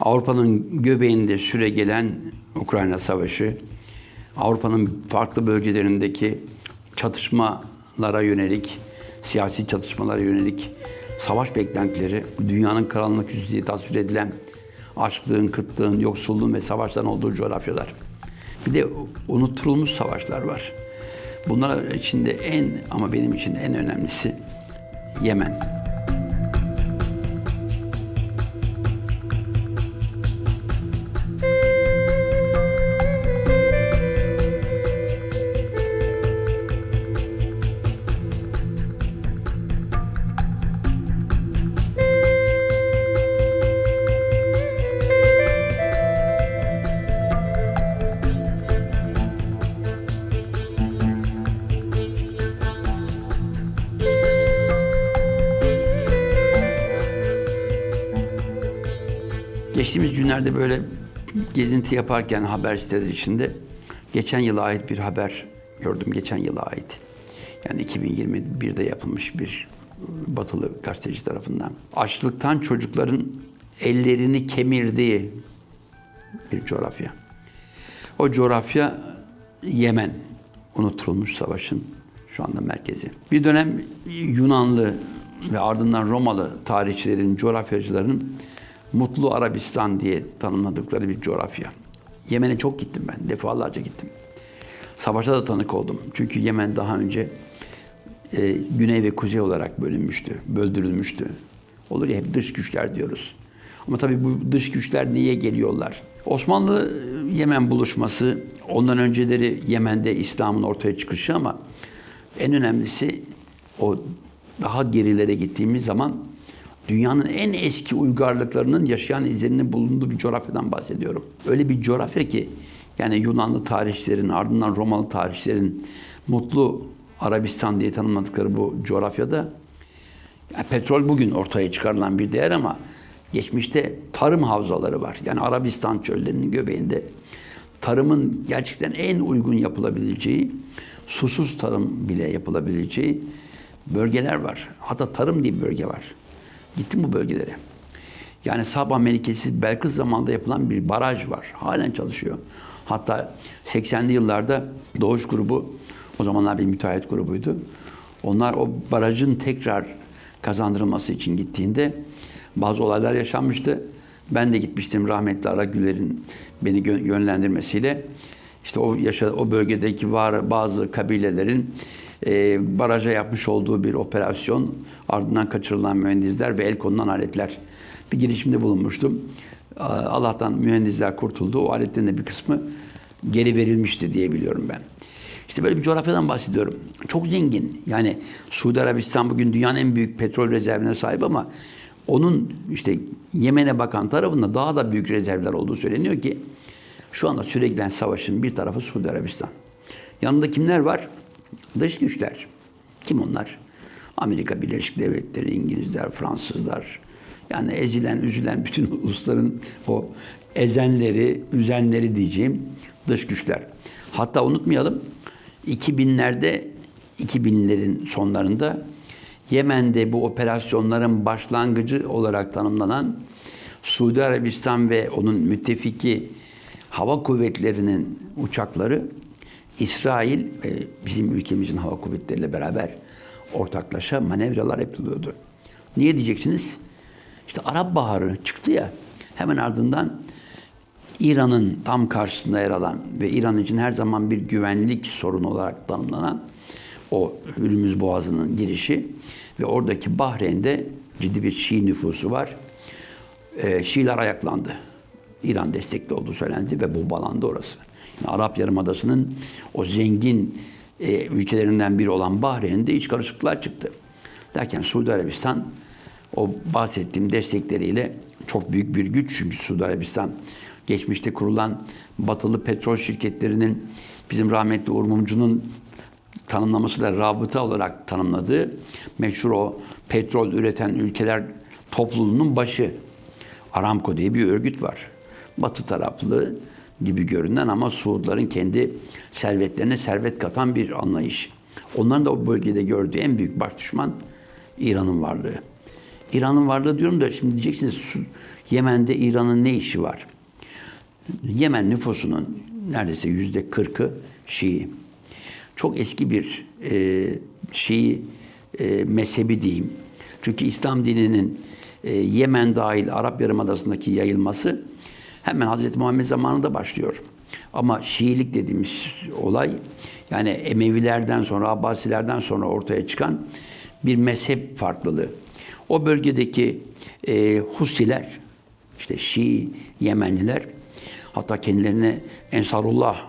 Avrupa'nın göbeğinde süre gelen Ukrayna Savaşı, Avrupa'nın farklı bölgelerindeki çatışmalara yönelik, siyasi çatışmalara yönelik savaş beklentileri, dünyanın karanlık yüzü diye tasvir edilen açlığın, kıtlığın, yoksulluğun ve savaşların olduğu coğrafyalar. Bir de unutturulmuş savaşlar var. Bunlar içinde en ama benim için en önemlisi Yemen. Geçtiğimiz günlerde böyle gezinti yaparken haber içinde geçen yıla ait bir haber gördüm. Geçen yıla ait. Yani 2021'de yapılmış bir batılı gazeteci tarafından. Açlıktan çocukların ellerini kemirdiği bir coğrafya. O coğrafya Yemen. Unutulmuş savaşın şu anda merkezi. Bir dönem Yunanlı ve ardından Romalı tarihçilerin, coğrafyacıların Mutlu Arabistan diye tanımladıkları bir coğrafya. Yemen'e çok gittim ben, defalarca gittim. Savaşa da tanık oldum. Çünkü Yemen daha önce e, güney ve kuzey olarak bölünmüştü, böldürülmüştü. Olur ya hep dış güçler diyoruz. Ama tabii bu dış güçler niye geliyorlar? Osmanlı Yemen buluşması, ondan önceleri Yemen'de İslam'ın ortaya çıkışı ama en önemlisi o daha gerilere gittiğimiz zaman dünyanın en eski uygarlıklarının yaşayan izlerinin bulunduğu bir coğrafyadan bahsediyorum. Öyle bir coğrafya ki yani Yunanlı tarihçilerin ardından Romalı tarihçilerin mutlu Arabistan diye tanımladıkları bu coğrafyada yani petrol bugün ortaya çıkarılan bir değer ama geçmişte tarım havzaları var. Yani Arabistan çöllerinin göbeğinde tarımın gerçekten en uygun yapılabileceği, susuz tarım bile yapılabileceği bölgeler var. Hatta tarım diye bir bölge var. Gittim bu bölgelere. Yani Sabah Melikesi Belkıs zamanında yapılan bir baraj var. Halen çalışıyor. Hatta 80'li yıllarda Doğuş grubu, o zamanlar bir müteahhit grubuydu. Onlar o barajın tekrar kazandırılması için gittiğinde bazı olaylar yaşanmıştı. Ben de gitmiştim rahmetli Ara Güler'in beni yönlendirmesiyle. İşte o yaşa o bölgedeki var bazı kabilelerin e, baraja yapmış olduğu bir operasyon, ardından kaçırılan mühendisler ve el konulan aletler. Bir girişimde bulunmuştum. Allah'tan mühendisler kurtuldu. O aletlerin de bir kısmı geri verilmişti diye biliyorum ben. İşte böyle bir coğrafyadan bahsediyorum. Çok zengin. Yani Suudi Arabistan bugün dünyanın en büyük petrol rezervine sahip ama onun işte Yemen'e bakan tarafında daha da büyük rezervler olduğu söyleniyor ki şu anda sürekli savaşın bir tarafı Suudi Arabistan. Yanında kimler var? Dış güçler. Kim onlar? Amerika Birleşik Devletleri, İngilizler, Fransızlar. Yani ezilen, üzülen bütün ulusların o ezenleri, üzenleri diyeceğim dış güçler. Hatta unutmayalım 2000'lerde 2000'lerin sonlarında Yemen'de bu operasyonların başlangıcı olarak tanımlanan Suudi Arabistan ve onun müttefiki hava kuvvetlerinin uçakları İsrail ve bizim ülkemizin hava kuvvetleriyle beraber ortaklaşa manevralar yapılıyordu. Niye diyeceksiniz? İşte Arap Baharı çıktı ya, hemen ardından İran'ın tam karşısında yer alan ve İran için her zaman bir güvenlik sorunu olarak tanımlanan o Hürmüz Boğazı'nın girişi ve oradaki Bahreyn'de ciddi bir Şii nüfusu var. Ee, Şiiler ayaklandı. İran destekli olduğu söylendi ve bombalandı orası. Arap Yarımadası'nın o zengin e, ülkelerinden biri olan Bahreyn'de iç karışıklıklar çıktı. Derken Suudi Arabistan o bahsettiğim destekleriyle çok büyük bir güç çünkü Suudi Arabistan geçmişte kurulan batılı petrol şirketlerinin bizim rahmetli Uğur Mumcu'nun tanımlamasıyla rabıta olarak tanımladığı meşhur o petrol üreten ülkeler topluluğunun başı Aramco diye bir örgüt var. Batı taraflı gibi görünen ama Suudların kendi servetlerine servet katan bir anlayış. Onların da o bölgede gördüğü en büyük baş düşman İran'ın varlığı. İran'ın varlığı diyorum da şimdi diyeceksiniz Yemen'de İran'ın ne işi var? Yemen nüfusunun neredeyse yüzde kırkı Şii. Çok eski bir e, Şii e, mezhebi diyeyim. Çünkü İslam dininin e, Yemen dahil Arap Yarımadası'ndaki yayılması hemen Hz. Muhammed zamanında başlıyor. Ama Şiilik dediğimiz olay yani Emevilerden sonra, Abbasilerden sonra ortaya çıkan bir mezhep farklılığı. O bölgedeki e, Husiler, işte Şii, Yemenliler, hatta kendilerine Ensarullah,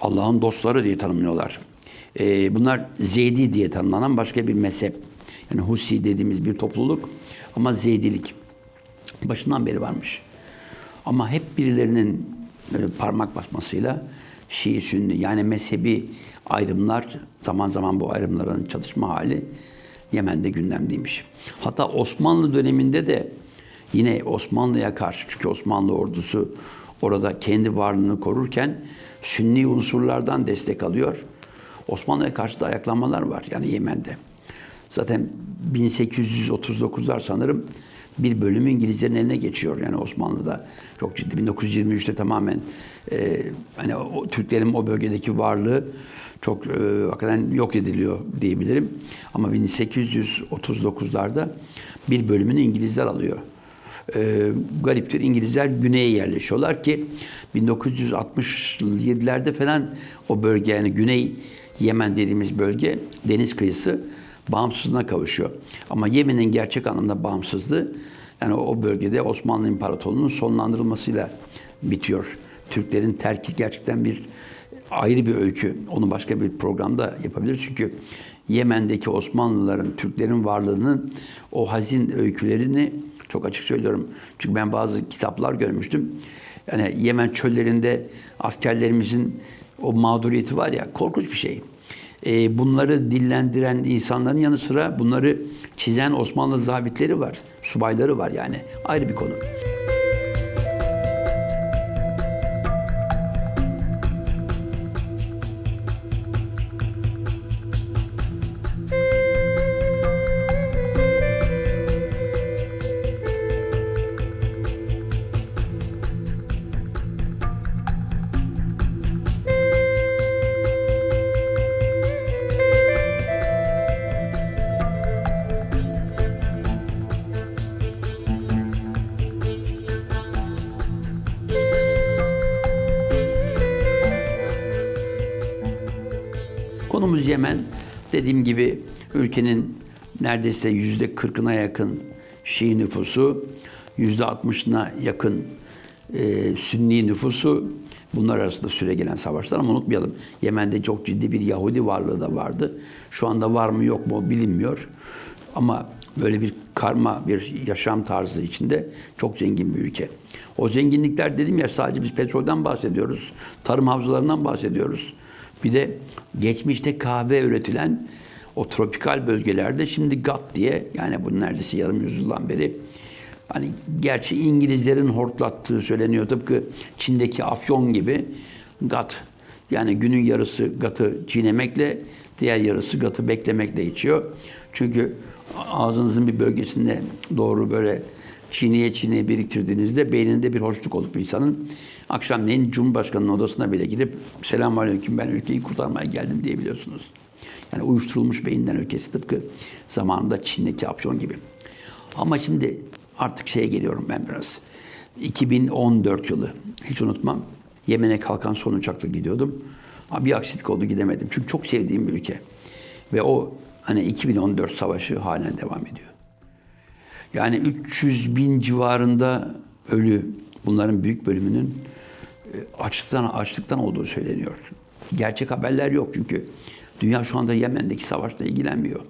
Allah'ın dostları diye tanımlıyorlar. E, bunlar Zeydi diye tanımlanan başka bir mezhep. Yani Husi dediğimiz bir topluluk ama Zeydilik. Başından beri varmış. Ama hep birilerinin parmak basmasıyla Şii Sünni yani mezhebi ayrımlar zaman zaman bu ayrımların çatışma hali Yemen'de gündemdeymiş. Hatta Osmanlı döneminde de yine Osmanlı'ya karşı çünkü Osmanlı ordusu orada kendi varlığını korurken Sünni unsurlardan destek alıyor. Osmanlı'ya karşı da ayaklanmalar var yani Yemen'de. Zaten 1839'lar sanırım bir bölümü İngilizlerin eline geçiyor. Yani Osmanlı'da çok ciddi. 1923'te tamamen e, hani o, Türklerin o bölgedeki varlığı çok e, hakikaten yok ediliyor diyebilirim. Ama 1839'larda bir bölümünü İngilizler alıyor. E, gariptir İngilizler güneye yerleşiyorlar ki 1967'lerde falan o bölge yani Güney Yemen dediğimiz bölge deniz kıyısı bağımsızlığına kavuşuyor. Ama Yemen'in gerçek anlamda bağımsızlığı yani o bölgede Osmanlı İmparatorluğu'nun sonlandırılmasıyla bitiyor. Türklerin terki gerçekten bir ayrı bir öykü. Onu başka bir programda yapabiliriz. Çünkü Yemen'deki Osmanlıların, Türklerin varlığının o hazin öykülerini çok açık söylüyorum. Çünkü ben bazı kitaplar görmüştüm. Yani Yemen çöllerinde askerlerimizin o mağduriyeti var ya korkunç bir şey. Ee, bunları dillendiren insanların yanı sıra bunları çizen Osmanlı zabitleri var, subayları var yani ayrı bir konu. Yemen. Dediğim gibi ülkenin neredeyse yüzde kırkına yakın Şii nüfusu, yüzde altmışına yakın e, Sünni nüfusu. Bunlar arasında süre gelen savaşlar ama unutmayalım. Yemen'de çok ciddi bir Yahudi varlığı da vardı. Şu anda var mı yok mu bilinmiyor. Ama böyle bir karma bir yaşam tarzı içinde çok zengin bir ülke. O zenginlikler dedim ya sadece biz petrolden bahsediyoruz. Tarım havzalarından bahsediyoruz. Bir de geçmişte kahve üretilen o tropikal bölgelerde şimdi GATT diye yani bu neredeyse yarım yüzyıldan beri hani gerçi İngilizlerin hortlattığı söyleniyor tıpkı Çin'deki afyon gibi GATT yani günün yarısı GATT'ı çiğnemekle diğer yarısı GATT'ı beklemekle içiyor. Çünkü ağzınızın bir bölgesinde doğru böyle çiğneye çiğneye biriktirdiğinizde beyninde bir hoşluk olup insanın akşamleyin Cumhurbaşkanı'nın odasına bile gidip selamun aleyküm ben ülkeyi kurtarmaya geldim diyebiliyorsunuz. Yani uyuşturulmuş beyinden ülkesi tıpkı zamanında Çin'deki Afyon gibi. Ama şimdi artık şeye geliyorum ben biraz. 2014 yılı hiç unutmam. Yemen'e kalkan son uçakla gidiyordum. Ama bir aksilik oldu gidemedim. Çünkü çok sevdiğim bir ülke. Ve o hani 2014 savaşı halen devam ediyor. Yani 300 bin civarında ölü bunların büyük bölümünün açlıktan açlıktan olduğu söyleniyor. Gerçek haberler yok çünkü dünya şu anda Yemen'deki savaşla ilgilenmiyor.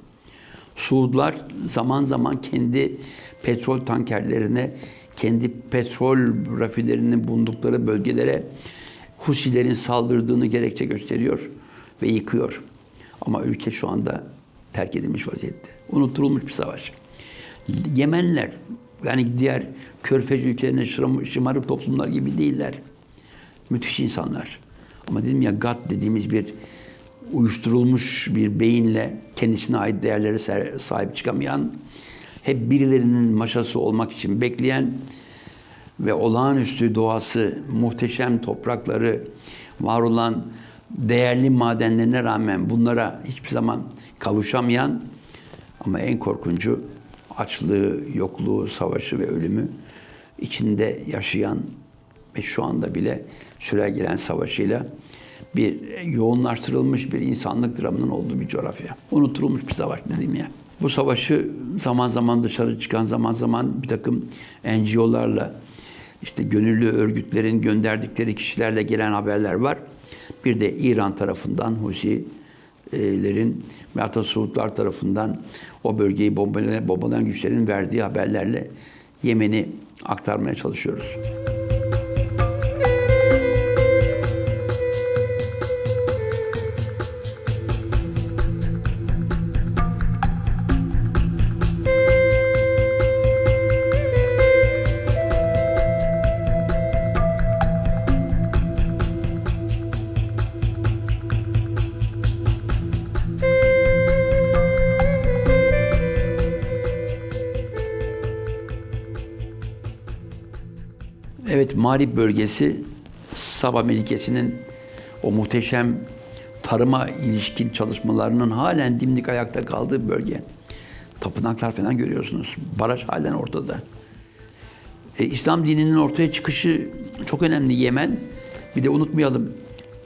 Suudlar zaman zaman kendi petrol tankerlerine, kendi petrol rafinerinin bulundukları bölgelere Husilerin saldırdığını gerekçe gösteriyor ve yıkıyor. Ama ülke şu anda terk edilmiş vaziyette. Unutturulmuş bir savaş. Yemenler yani diğer körfez ülkelerine şımarık toplumlar gibi değiller. Müthiş insanlar. Ama dedim ya GATT dediğimiz bir uyuşturulmuş bir beyinle kendisine ait değerlere sahip çıkamayan hep birilerinin maşası olmak için bekleyen ve olağanüstü doğası, muhteşem toprakları, var olan değerli madenlerine rağmen bunlara hiçbir zaman kavuşamayan ama en korkuncu açlığı, yokluğu, savaşı ve ölümü içinde yaşayan ve şu anda bile süregelen savaşıyla bir yoğunlaştırılmış bir insanlık dramının olduğu bir coğrafya. Unutulmuş bir savaş dedim ya. Bu savaşı zaman zaman dışarı çıkan, zaman zaman bir takım NGO'larla, işte gönüllü örgütlerin gönderdikleri kişilerle gelen haberler var. Bir de İran tarafından Husilerin ve hatta Suudlar tarafından o bölgeyi bombalayan, bombalayan güçlerin verdiği haberlerle Yemen'i aktarmaya çalışıyoruz. Evet, Mağrip bölgesi Saba Melikesi'nin o muhteşem tarıma ilişkin çalışmalarının halen dimdik ayakta kaldığı bölge. Tapınaklar falan görüyorsunuz. Baraj halen ortada. E, İslam dininin ortaya çıkışı çok önemli Yemen. Bir de unutmayalım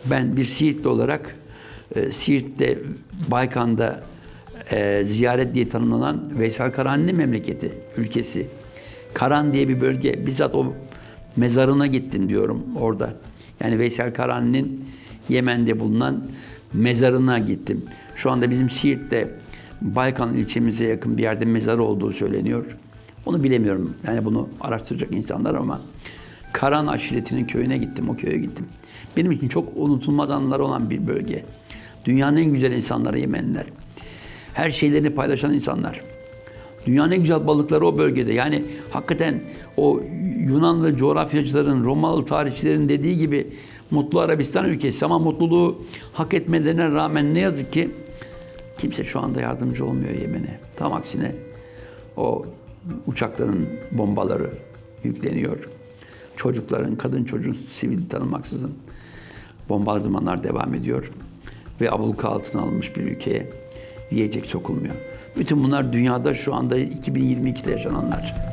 ben bir Siirtli olarak e, Siirt'te Baykan'da e, ziyaret diye tanımlanan Veysel Karahan'ın memleketi, ülkesi. Karan diye bir bölge. Bizzat o mezarına gittim diyorum orada. Yani Veysel Karahan'ın Yemen'de bulunan mezarına gittim. Şu anda bizim Siirt'te Baykan ilçemize yakın bir yerde mezarı olduğu söyleniyor. Onu bilemiyorum. Yani bunu araştıracak insanlar ama Karan aşiretinin köyüne gittim, o köye gittim. Benim için çok unutulmaz anılar olan bir bölge. Dünyanın en güzel insanları Yemenliler. Her şeylerini paylaşan insanlar. Dünyanın en güzel balıkları o bölgede. Yani hakikaten o Yunanlı coğrafyacıların, Romalı tarihçilerin dediği gibi mutlu Arabistan ülkesi ama mutluluğu hak etmelerine rağmen ne yazık ki kimse şu anda yardımcı olmuyor Yemen'e. Tam aksine o uçakların bombaları yükleniyor. Çocukların, kadın çocuğun sivil tanımaksızın bombardımanlar devam ediyor. Ve abluka altına alınmış bir ülkeye yiyecek sokulmuyor. Bütün bunlar dünyada şu anda 2022'de yaşananlar.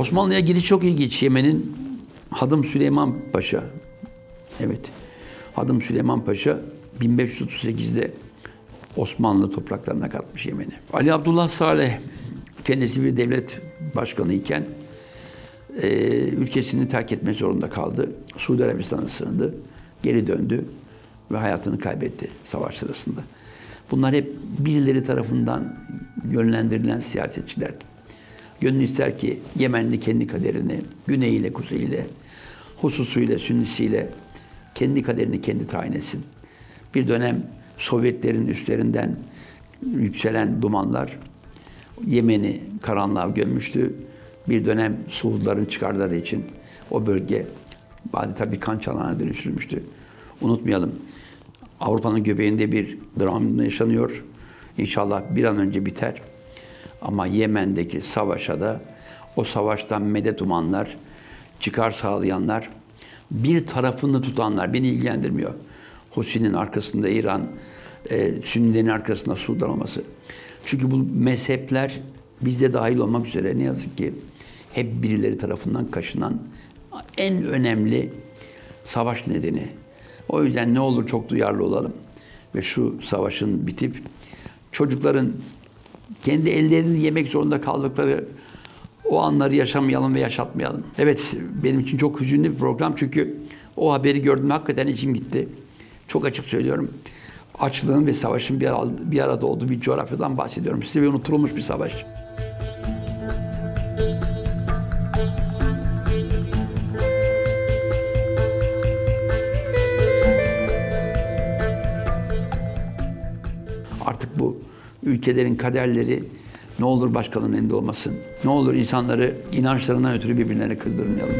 Osmanlı'ya giriş çok ilginç. Yemen'in Hadım Süleyman Paşa. Evet. Hadım Süleyman Paşa 1538'de Osmanlı topraklarına katmış Yemen'i. Ali Abdullah Saleh kendisi bir devlet başkanı iken e, ülkesini terk etme zorunda kaldı. Suudi Arabistan'a sığındı. Geri döndü ve hayatını kaybetti savaş sırasında. Bunlar hep birileri tarafından yönlendirilen siyasetçiler. Gönül ister ki Yemenli kendi kaderini güneyiyle, kuzeyiyle, hususuyla, sünnisiyle kendi kaderini kendi tayin etsin. Bir dönem Sovyetlerin üstlerinden yükselen dumanlar Yemen'i karanlığa gömmüştü. Bir dönem Suudların çıkarları için o bölge adeta bir kan çanağına dönüştürmüştü. Unutmayalım. Avrupa'nın göbeğinde bir dram yaşanıyor. İnşallah bir an önce biter. Ama Yemen'deki savaşa da o savaştan medet umanlar, çıkar sağlayanlar, bir tarafını tutanlar beni ilgilendirmiyor. Husi'nin arkasında İran, e, Sünnilerin arkasında Sudan olması. Çünkü bu mezhepler bizde dahil olmak üzere ne yazık ki hep birileri tarafından kaşınan en önemli savaş nedeni. O yüzden ne olur çok duyarlı olalım ve şu savaşın bitip çocukların kendi ellerini yemek zorunda kaldıkları o anları yaşamayalım ve yaşatmayalım. Evet benim için çok hüzünlü bir program çünkü o haberi gördüm hakikaten içim gitti. Çok açık söylüyorum. Açlığın ve savaşın bir, arada, olduğu bir coğrafyadan bahsediyorum. Size bir unutulmuş bir savaş. Ülkelerin kaderleri ne olur başkalarının elinde olmasın. Ne olur insanları inançlarından ötürü birbirlerine kızdırmayalım.